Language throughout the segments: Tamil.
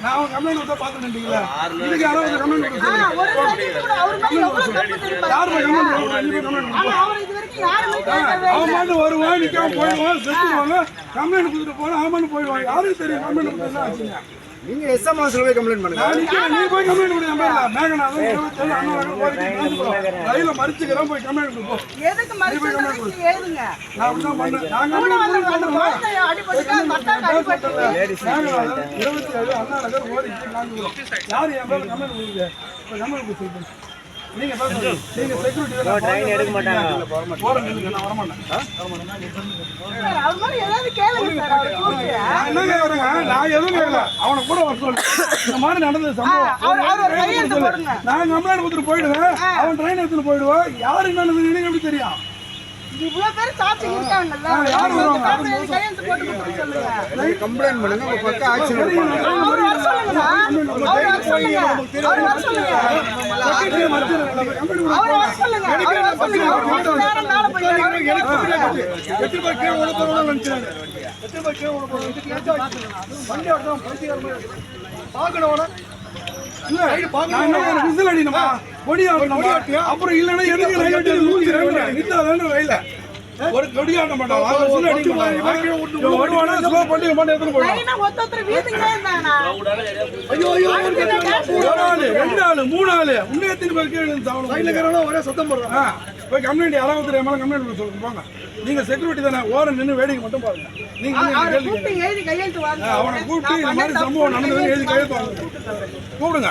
நான் கம்ப்ளைண்ட் கொடுத்தா பார்த்துட்டீங்களா இதுக்கு யாரோ கம்ப்ளைண்ட் ஒரு கம்ப்ளைண்ட் நீ போய் கம்ப்ளைண்ட் யாருமே கேட்கவே அவன். பாட்டு வருவான் நிக்காம போயிடுவான் செத்துடுவாங்க. கம்ப்ளைண்ட் கொடுத்துட்டு போனா அவன் பாட்டு போயிடுவான். யாருக்கு தெரியும் கம்ப்ளைண்ட் கொடுத்தா ஆச்சுங்க? நீங்க எஸ்எம் ஹவுஸ்ல போய் கம்ப்ளைண்ட் பண்ணுங்க நீ போய் கம்ப்ளைண்ட் என் பேர்ல மேகநாதன் இருபத்தேழு அண்ணா நகர் கோரிக்கை ரயில மறிச்சுக்கிறேன் போய் கம்ப்ளைண்ட் கொடுப்போம் எதுக்கு மறுபடியும் எழுதுங்க? நான் மத்தாக்கு அடிபட்டுட்டு. மேகநாதன் இருபத்தி ஏழு அண்ணா நகர் கோரிக்கை காஞ்சிபுரம் யார் என் கம்ப்ளைண்ட் கொடுக்குது இப்போ கம்ப்ளைண்ட் கொடுத்து சொல்லுங்க நீங்க பேசுங்க நீங்க செக்யூரிட்டி ட்ரெயின் எடுக்க மாட்டாங்க. போறேன் நில்லுங்க நான் வரமாட்டேன். அவர் மாதிரி ஏதாவது கேளுங்க சார் அவரை கூப்பிட்டு. நான் என்ன கேக்குறேங்க? நான் எதுவும் கேட்கல அவனை கூட வர சொல்லு. இந்த மாதிரி நடந்தது சம்பவம். நான் கம்ப்ளைண்ட் கொடுத்துட்டு போயிடுவேன். அவன் ட்ரெயின் எடுத்துட்டு போயிடுவான். யாரு என்னன்னு எனக்கு எப்படி தெரியும்? இவ்வளவு பேர் சாட்சி இருக்காங்கல்ல கையெழுத்து போட்டு கொடுக்க சொல்லுங்க கம்ப்ளைண்ட் பண்ணுங்க உங்க பக்கம் எடுப்பாங்க அவர் வர சொல்லுங்கண்ணா அவர் வர சொல்லுங்க அவர் வர சொல்லுங்க. அவர் வர சொல்லுங்க அவர் வர சொல்லுங்க அவர் நேரம் மேல போய். எத்தனை பேர் கீழே விழ போறாங்கன்னு நினைச்சாரு. எத்தனை பேர் கீழே விழ போறாங்க? இதுக்கு ஏத்தாச்சு. வண்டி மாதிரி இருக்கு. பார்க்கணும் விசில் அடிக்கணுமா? கொடி ஆட்டணுமா? அப்புறம் இல்லைன்னா எதுக்கு ரயில். நிறுத்தாதானே ரயில? ஒரு கொடி ஆட்ட மாட்டான் விசில் அடிக்க மாட்டான் வருவானா? ஸ்லோ பண்ணி ஐயோ ஐயோ ஒரு ஆளு ரெண்டு ஆளு மூணு ஆளு இன்னும் எத்தனை பேர் கீழே ஒரே சத்தம் போடுறான். போய் கம்ப்ளைண்ட் யாராவது தெரியாம கம்ப்ளைண்ட் பண்ண சொல்லுங்க. போங்க நீங்க செக்யூரிட்டி தானே ஓரம் நின்று வேடிக்கை மட்டும் பாருங்க. நீங்க அவனை கூப்பிட்டு இந்த மாதிரி சம்பவம் நடந்தது எழுதி கையெழுத்து வாங்க. கூப்பிடுங்க.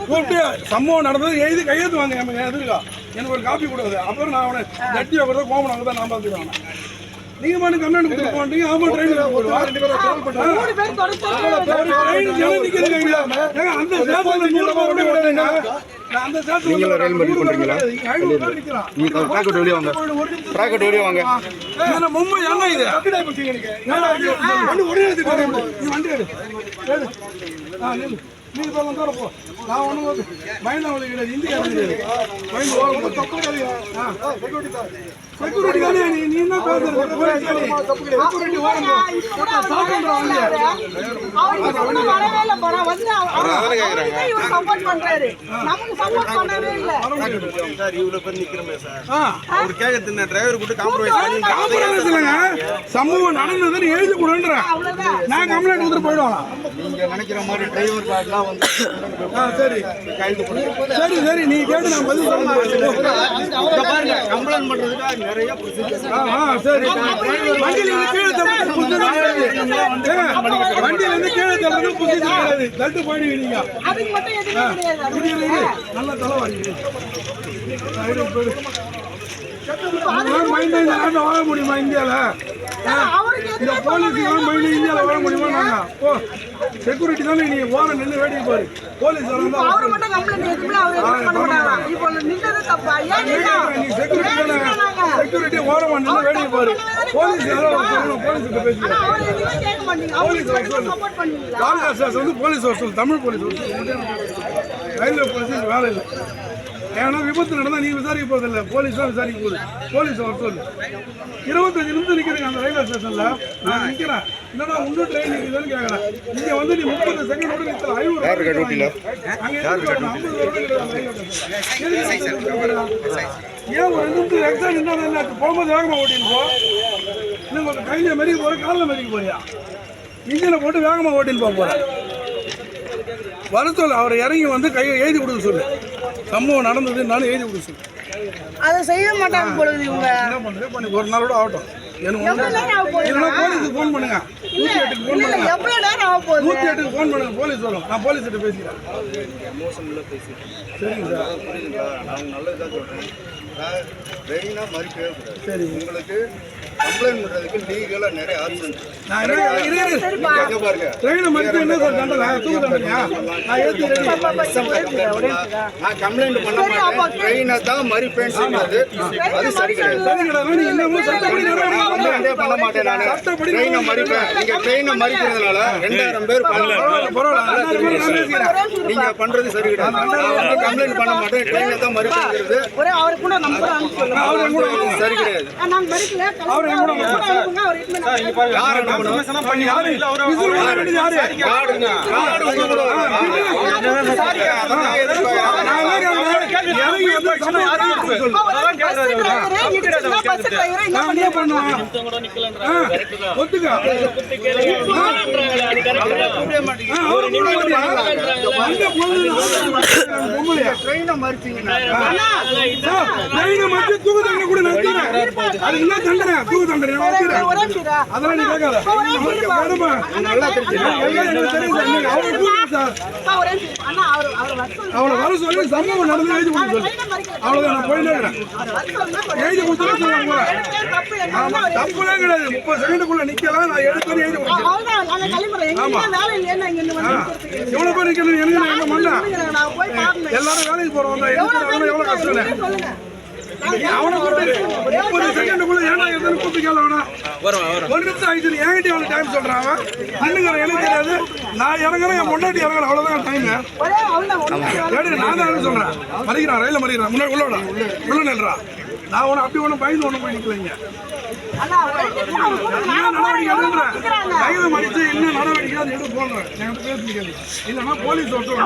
கூப்பிட்டு சம்பவம் நடந்தது எழுதி கையெழுத்து வாங்க. எனக்கு எதிர்க்கா எனக்கு ஒரு காப்பி கொடுக்குது அப்புறம் நான் அவனை ஜட்டி வைக்கிறத கோமன் அங்கே தான் நான் பார்த்துக்கிறேன் நீங்க மட்டும் கம்ப்ளைண்ட் கொடுத்து போனீங்க அவன் ட்ரெயின் போடுவான் மூணு பேர் தொடர்ந்து ஒரு ட்ரெயின். ஏங்க, அந்த ஸ்டேஷன்ல நூறு ரூபாய் நீங்களும் ரயில் மறியல் நூறு ரூபாய் பண்றீங்களா? கிடையாது. இங்க ஐநூறு பேர் நிக்கிறான். நீங்க ட்ராக்கெட் வெளியே வாங்க. வெளியே வாங்க. மும்பை என்ன இது? என்னடா இது? வண்டி உடனே எடுத்துட்டு வரேன். நீ வண்டி எடு. எடு. ஆ, நில்லு. நீ சொல்ல தூர போ நான் ஒன்றும் கிடையாது இந்தியா கிடையாது. ஆ, செக்யூரிட்டி தானே? நீ நீ என்ன பேசுறது செக்யூரிட்டி ஓரம் போ. சாப்பிட்ற வண்டியா அவருக்கு ஒண்ணும் வரவே இல்ல போறா வந்து அவர் அவருக்கு இவர் சப்போர்ட் பண்றாரு. நமக்கு சப்போர்ட் பண்ணவே இல்ல. சார் இவ்வளவு பேர் நிக்கிறோமே சார். ஆ. அவர் கேட்கறது டிரைவர் கூட்டு காம்ப்ரமைஸ் பண்ணி காம்பரமைஸ் இல்லைங்க சம்பவம் நடந்ததுன்னு எழுதி கொடுன்றேன். அவ்வளவுதான். நான் கம்ப்ளைண்ட் கொடுத்துட்டு போயிடுவாங்க நீங்க நினைக்கிற மாதிரி டிரைவர் கார்டெலாம் வந்து சரி. சரி சரி. நீ கேட்டு நான் பதில் சொல்ல பாருங்க கம்ப்ளைண்ட் பண்றதுக்கு நிறைய ஆ ஆ சரி. வண்டியில இருந்து கீழே தள்ளுறது புத்தகம் கிடையாது. வண்டியில இருந்து கீழே தள்ளுறது புத்தகம் கிடையாது. தட்டு போயிடுவீங்க அதுக்கு மட்டும் எதுவுமே. நல்ல தலைவாரி மைண்ட் இந்த நாட்டில் வாழ முடியுமா இந்தியால? அவருக்கு இந்த எதுவுமே போலீஸ் மைண்ட் இந்தியாவில் வாழ முடியுமா நாங்க ஓ செக்யூரிட்டி தானே நீ ஓரம் நின்று வேடிக்கை பாரு. போலீஸ் வராங்க அவரு மட்டும் கம்ப்ளைண்ட் எதுவுமே அவர் எதுவும் பண்ண மாட்டாராம் இப்போ நின்றது தப்பா? ஏன் நின்னோம்? நீ செக்யூரிட்டி தானே? செக்யூரிட்டி ஓரமா வேடிக்கை பாரு. போலீஸ் யாரோ சொல்லணும் போலீஸ் கிட்ட பேசி ஆனா அவர் எதுவுமே கேட்க மாட்டீங்க அவருக்கு மட்டும் சப்போர்ட் பண்ணுவீங்களா தாலுகா ஸ்டேஷன் வந்து போலீஸ் வர சொல்லு தமிழ் போலீஸ் வர சொல்லு ரயில்வே போலீஸ் வேலை இல்லை. ஏன்னா விபத்து நடந்தால் நீ விசாரிக்க போதில்லை போலீஸ் தான் விசாரிக்க போகுது. போலீஸ் வர சொல்லு. இருபத்தஞ்சு நிமிஷம் நிற்கிறீங்க அந்த ரயில்வே ஸ்டேஷனில். நான் நிற்கிறேன் என்னடா இன்னும் ட்ரெயின் நிற்குதுன்னு கேட்குறேன் இங்கே வந்து நீ முப்பது செகண்டோட நிற்கலாம் ஐநூறு? அங்கே? ஏன் ஒரு நிமிஷம் எக்ஸாம் என்ன போகும்போது வேகமாக ஓட்டின்னு போ. இன்னும் கொஞ்சம் கையில் மெரிக்க போகிற காலில் மெரிக்க போறியா? இன்ஜினை போட்டு வேகமாக ஓட்டின்னு போக போகிறேன் வர சொல்லு அவரை இறங்கி வந்து கையை எழுதி கொடுக்க சொல்லு. சம்பவம் நடந்தது நானும் எழுதி சொல்லு அதை செய்ய மாட்டாங்க பொழுது இவங்க. என்ன பண்ணுறது? பண்ணி ஒரு நாளோட ஆகட்டும். எனக்கு எவ்வளவு ஒண்ணு- நேரம் ஆக போகுது? இல்லைன்னா போலீஸுக்கு ஃபோன் பண்ணுங்க. நூற்றி எட்டுக்கு ஃபோன் இல்ல பண்ணுங்க. எவ்வளவு நேரம் ஆக போகுது? நூற்றி எட்டுக்கு ஃபோன் பண்ணுங்க. போலீஸ் வரும். நான் போலீஸ் கிட்ட பேசிக்கிறேன். சரிங்க சார். புரியுதுங்களா? நான் நல்லதுதான் சொல்றேன். சார் ட்ரெயினா மறிக்கவே கூடாது. சரி. உங்களுக்கு கம்ப்ளைண்ட் பண்றதுக்கு லீகலா நிறைய ஆப்ஷன் நான் கம்ப்ளைண்ட் பண்ண மாட்டேன். ட்ரெயினை தான் மறிப்பேன்னு சொல்றது அது சரி கம்ப்ளைண்டே பண்ண மாட்டேன் நானு. ட்ரெயினை மறிப்பேன் நீங்க ட்ரெயினை மறிக்கிறதுனால ரெண்டாயிரம் பேர் பரவாயில்ல, பரவாயில்ல. ரெண்டாயிரம் பேர் நான் பேசிக்கிறேன். நீங்க பண்றது சரி கிடையாது. கம்ப்ளைண்ட் பண்ண மாட்டேன். ட்ரெயினை தான் வாங்க. சரி கிடையாது. பண்ணி யாரு? இறங்கி வந்து சம்பவம் யாருக்கு சொல்லு. நான் என்ன பண்ணுவேன்? ஆ, ஒத்துக்க. ஆ, அவரு கூட மாட்டியா? அங்க போகுது, பொம்பளையா? ட்ரெயினை மறிச்சீங்கன்னா சார், ட்ரெயினை மறிச்சு தூக்கு தண்டனை கூட நான் தரேன். அதுக்கு என்ன தண்டனை? தூக்கு தண்டனை நான் வைக்கிறேன். ஒரே நிமிஷம் அதெல்லாம் நீ கேட்காத. வேணுமா? எல்லாம் எனக்கு தெரியும் சார். நீங்க அவரை கூப்பிடுங்க சார். வர சொல்லி சம்பவம் நடந்து எழுதி சொல்லு. மறிக்கல அவ்வளவுதான் நான் போயிட்டே இருக்கிறேன். எழுதி கொடுத்துட்டு ஆமா, கிடையாது. முப்பது செகண்டுக்குள்ள நிக்கலாம் நான் எடுத்து எழுதி கொடுத்தேன். நிக்கிறதுக்கு. எவ்வளவு பேர் நிக்கணும் எனக்கு நான் எங்க மண்ணா நான் போய் பார்க்கணும் எல்லாரும் வேலைக்கு போறவங்க தான். எவ்வளவு எதுக்கு பேர் எவ்வளவு கஷ்டம் இல்லை. ஒரு நிமிஷம் ஆயிடுச்சு என்கிட்ட எவ்வளவு டைம் சொல்றான் அவன் நின்னுங்கிறேன் எனக்கு தெரியாது நான் இறங்குறேன் என் முன்னாடி இறங்குறேன் அவ்வளவுதான் டைம் நான் தான் சொல்றேன்? மறிக்கிறான் ரயில மறிக்கிறான் முன்னாடி உள்ள விடா. உள்ள நில்றா. நான் உன அப்படி ஒன்றும் பயந்து ஒன்றும் போறேன், நடவடிக்கை நிக்கிறாங்க? கையில மடிச்சு என்ன நடவடிக்கை அது எடுத்து போடுறேன் என்கிட்ட பேச முடியாது இல்லைன்னா போலீஸ் ஒருத்தர்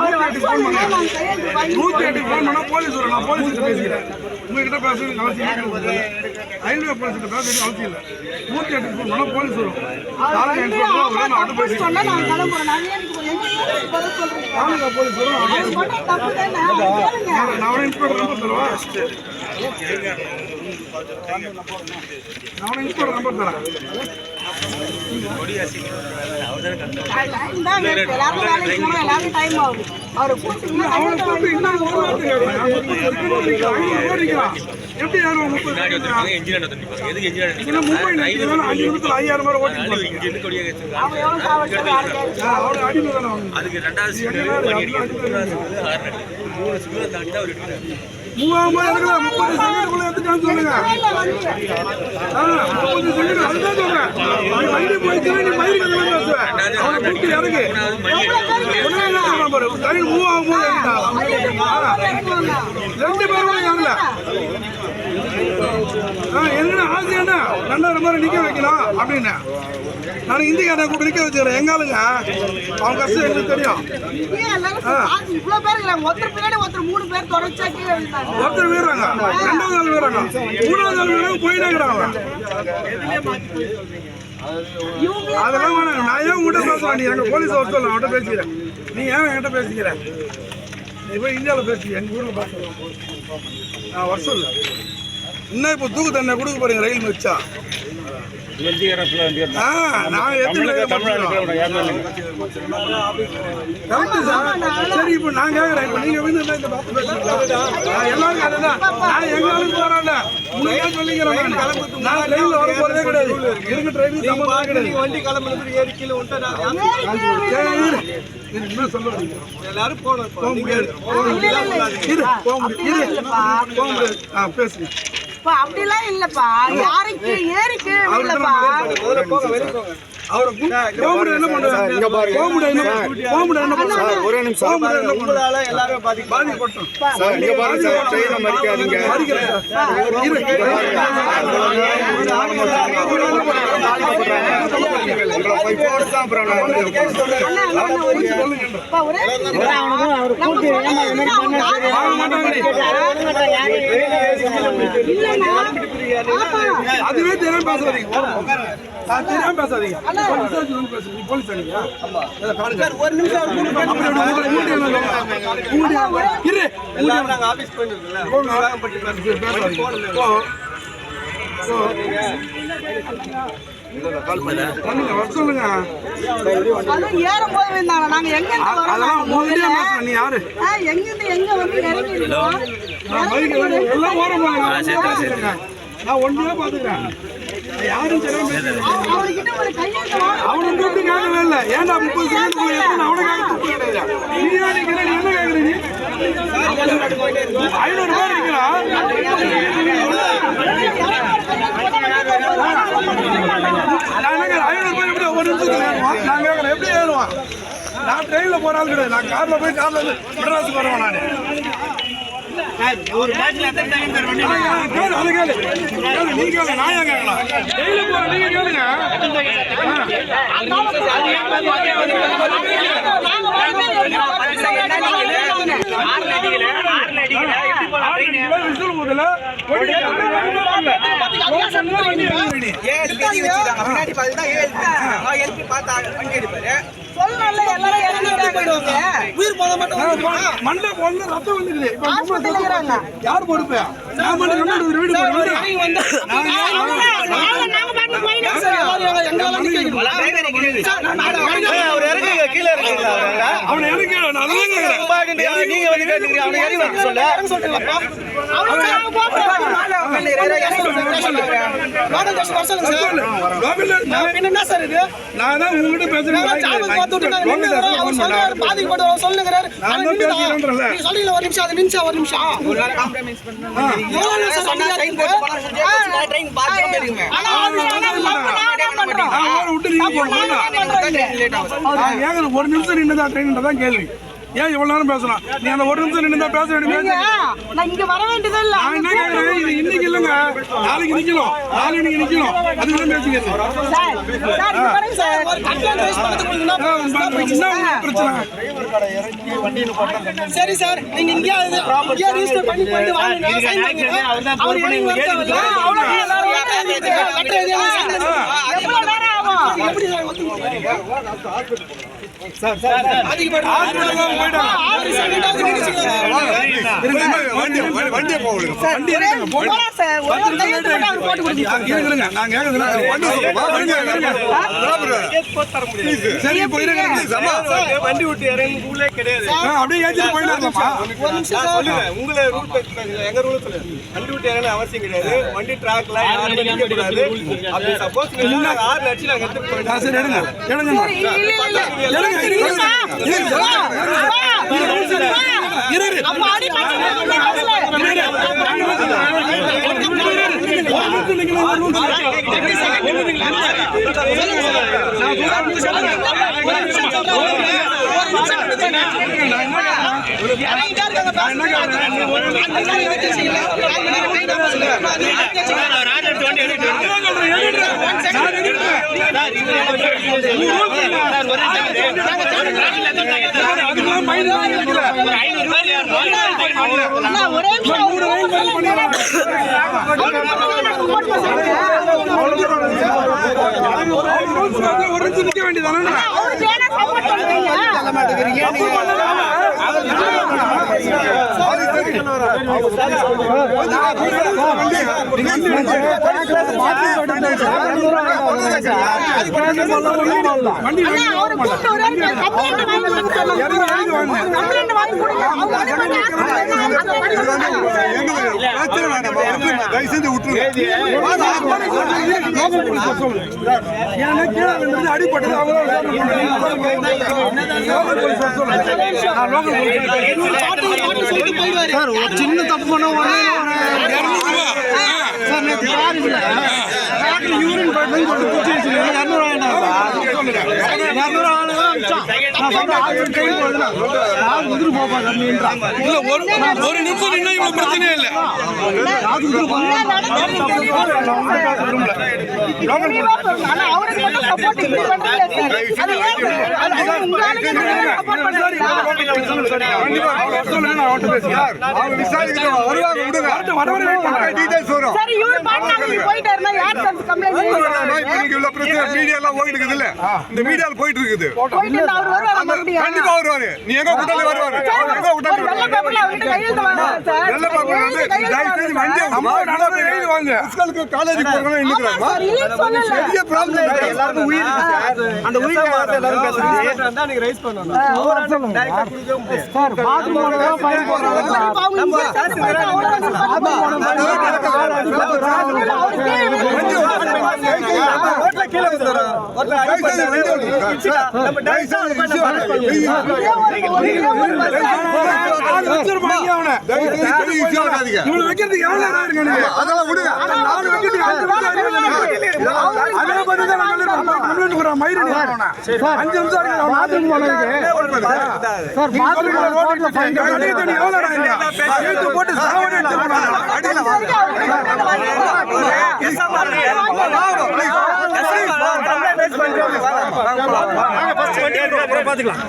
ஃபோன் வாங்கி நூத்தி எட்டு ஃபோன் போலீஸ் வரும். நான் போலீஸ் கிட்ட பேசிக்கிறேன். உங்ககிட்ட பேசுறதுக்கு அவசியம் இல்லை. ரயில்வே போலீஸ் கிட்ட பேச வேண்டிய அவசியம் இல்லை. நூத்தி எட்டு ஃபோன் போலீஸ் வரும். போலீஸ் வரும்? நான் இன்ஸ்பெக்டர் நம்பர் தருவா நான் அவனை இன்னும் நான் ஐநூறு எப்படி ஐயாயிரம் பேர் ஓட்டிட்டு போறீங்க. அவங்க எவ்வளவு சாவடிச்சாலும் யாரும் மூவாயிரம் பேர் முப்பது செகண்டுக்குள்ள எடுத்துட்டான்னு சொல்லுங்க முப்பது செகண்ட் அதுதான் சொல்றேன். வண்டி நீ அவனை இறங்கு. என்ன பாரு, போது ரெண்டு பேரும் இறங்கல. ஆ, என்னடா ஆசை என்ன ரெண்டாயிரம் பேரை நிக்க வைக்கலாம் அப்படின்னு. நான் இந்திக்காரனை கூப்பிட்டு நிக்க வச்சுக்கிறேன். எங்க ஆளுங்க? அவன் கஷ்டம் எனக்கு தெரியும். ஒருத்தர் வீடுறாங்க ரெண்டாவது ஆள் வீடுறாங்க மூணாவது ஆள் வீடுறாங்க போயிட்டே இருக்கிறாங்க. அதெல்லாம் வேணாம் நான் ஏன் உங்கள்கிட்ட பேசுறேன் நீ எங்க போலீஸ் வர சொல்ல அவன்கிட்ட பேசிக்கிறேன். நீ ஏன் என்கிட்ட பேசிக்கிற? நீ போய் இந்தியாவில் பேசி எங்க ஊர்ல பேசுறேன் நான் வர சொல்லு. இன்னும் இப்போ தூக்கு தண்டனை கொடுக்க போறீங்க ரயில் மிச்சா சார். இப்போ நான் கேட்குறேன் இப்போ நீங்க வந்து என்ன எல்லாருக்கும் அதுதான். நான் எங்க ஆளுக்கு போறேன்ல. உங்களுக்கே சொல்லிக்கிறேன் நான். ட்ரெயின்ல வர போறதே கிடையாது. வண்டி கிளம்புனது ஏறி கீழே விட்டு நான் சரி, இரு. இரு, இன்னும் சொல்ல வரீங்க. எல்லாரும் போனோம் இப்போ. போக முடியாது. போக முடியாது. இரு, போக முடியாது. இரு. இல்லப்பா. போக முடியாது. ஆ, பேசுங்க. அப்பா, அப்படிலாம் இல்லப்பா யாருக்கு ஏறிக்கு இல்லப்பா முதல்ல ஒரே நிமிஷம். பாதிக்கப்பட்டோம். ஒரு நிமிஷம். ஒரே நிமிஷம். அதுவே தெரியாம பேசாதீங்க. தெரியாம பேசாதீங்க போலீஸ். பண்ணுங்க, வர சொல்லுங்க. நாங்க? பேசுறேன். நீ யாரு? ஆ, எங்கிருந்து எங்க வந்து? நான் பைக் எல்லாம் எல்லாம் ஓரம் போங்க. நான் பாத்துக்கிறேன். நான் யாரும் தெரியாம பேசுறேன் அவ- அவர்கிட்ட ஒரு கையெழுத்து வாங்க. அவனை கூப்பிட்டு கேட்கவே இல்லை ஏன்டா முப்பது செகண்ட் அவனுக்காக துப்பு கிடையாது நீ நிக்கிற நீ என்ன கேட்குற நீ? ஐநூறு பேர் நிக்கிறான் ஏறுவான்? நான் கேட்கறேன் எப்படி ஏறுவான்? நான் ட்ரெயின்ல போறாலும் கிடையாது. நான் கார்ல போய் கார்ல இருந்து மெட்ராஸுக்கு வருவேன் நான். ஒரு பேட்ச்ல எத்தனை டைம் சார் வண்டி கேளு அது கேளு. கேளு நீ கேளு நான் ஏன் கேட்கலாம்? டெய்லி போற நீங்க கேளுங்க. விசில் வச்சுட்டாங்க பின்னாடி மண்டை கொண்டு ரத்தம் இருக்கிறாங்க யார் பொறுப்பு நான் மட்டும் வீடு அவர் இறங்குங்க கீழே அவனை நான் கேட்கிறேன் நீங்க வந்து கேட்டுக்கிறீங்க அவனை இறங்கி சொல்ல என்ன சார் இது? நான் தான் உங்ககிட்ட பேசுறேன் பாதிக்கப்பட்டு சொல்லுங்கிறாரு. சொல்றீங்களா, ஒரு நிமிஷம் அது நிமிஷம் ஒரு நிமிஷம். ஒரு நிமிஷம் நின்றுதா ட்ரெயின் தான் கேள்வி. ஏன் இவ்வளவு நேரம் பேசலாம் நீ அந்த ஒரு நிமிஷம் நின்று பேச வேண்டிய நீங்க நான் இங்க வர வேண்டியதே இல்ல நான் என்ன இது இன்னைக்கு இல்லைங்க நாளைக்கு நிக்கணும் நாளைக்கு நிக்கணும் அதுக்கு தான் பேசிக்கிறது சார் சார் இங்க பாருங்க சார் ஒரு complaint raise பண்ணதுக்கு உங்களுக்கு என்ன பிரச்சனை சரி சார் நீங்க இங்கே இங்கே ரெஜிஸ்டர் பண்ணி வாங்க. அவர். அவ்வளவு எழுதி பண்ணுங்க. எப்படி சார் ஒத்துக்க வண்டி விட்டு இறங்கி உள்ளே கிடையாது. அப்படியே உங்களை ரூல் எங்க ரூல் வண்டி விட்டு இறங்க அவசியம் கிடையாது. வண்டி ட்ராக்ல யாருமே நிக்க கூடாது அப்படி சப்போஸ் ஆறு லட்சம் நாங்க எடுத்து ஆ, போயிட்டோம் சரி எடுங்க எடுங்க. சொல்லுங்க. அது இறங்கி வச்சுக்கோங்க. அண்ணா, ஒரே ஒரு நிமிஷம். நிக்க வேண்டியதானே அவருக்கு ஏன்னா சப்போர்ட் பண்றீங்க வண்டி அண்ணா, அவரு கூப்பிட்டு ஒரு ஆள் கம்ப்ளைண்ட் வாங்கி கொடுக்க சொல்லுங்க. கம்ப்ளைண்ட் வாங்கி கொடுங்க. அவங்க வந்து பண்ணி ஆஸ்பத்திரியில அந்த மாதிரி சொல்லுங்க. பிரச்சனை வேண்டாம் தயவு செஞ்சு விட்டுருங்க ஏன்னா கீழே லோக்கல் போலீஸ் சார் சின்ன தப்பு பண்ண உடனே சார் நேற்று யூரின் போயிட்டுன்னு சொல்லிட்டு குச்சி. நான் இல்ல ஒரு ஒரு நிமிஷம் நின்னா பிரச்சனையே இல்ல. அவருக்கு மட்டும் இப்படி. அது ஏன்? அவங்க விசாரிக்கிறோம் வருவாங்க விடுங்க. டீடைல்ஸ் வரும். சரி இவரு யார் இப்ப பிரச்சனை. மீடியா எல்லாம் போயிட்டு இருக்குது இல்ல? இந்த மீடியால போயிட்டு இருக்குது. போயிட்டு அவரு வருவாரா மறுபடியும்? கண்டிப்பா வருவாரு. நீ எங்க வருவாரு? பேப்பர்ல அவர்கிட்ட கையெழுத்து சார். வந்து தயவு செஞ்சு வாங்க. ஸ்கூலுக்கு காலேஜுக்கு போறவங்க. பெரிய ப்ராப்ளம் எல்லாருக்கும் உயிர் சார். அந்த உயிர் வார்த்தை எல்லாரும் பேசுறது தான் நீங்க ரைஸ் பண்ணணும் டைரக்டா குடிக்க முடியாது தான். கம்ப்ளைண்ட் அஞ்சு நிமிஷம் இருக்கு. அவன் bathroom போட்டு சாவடி பாத்துக்கலாம்.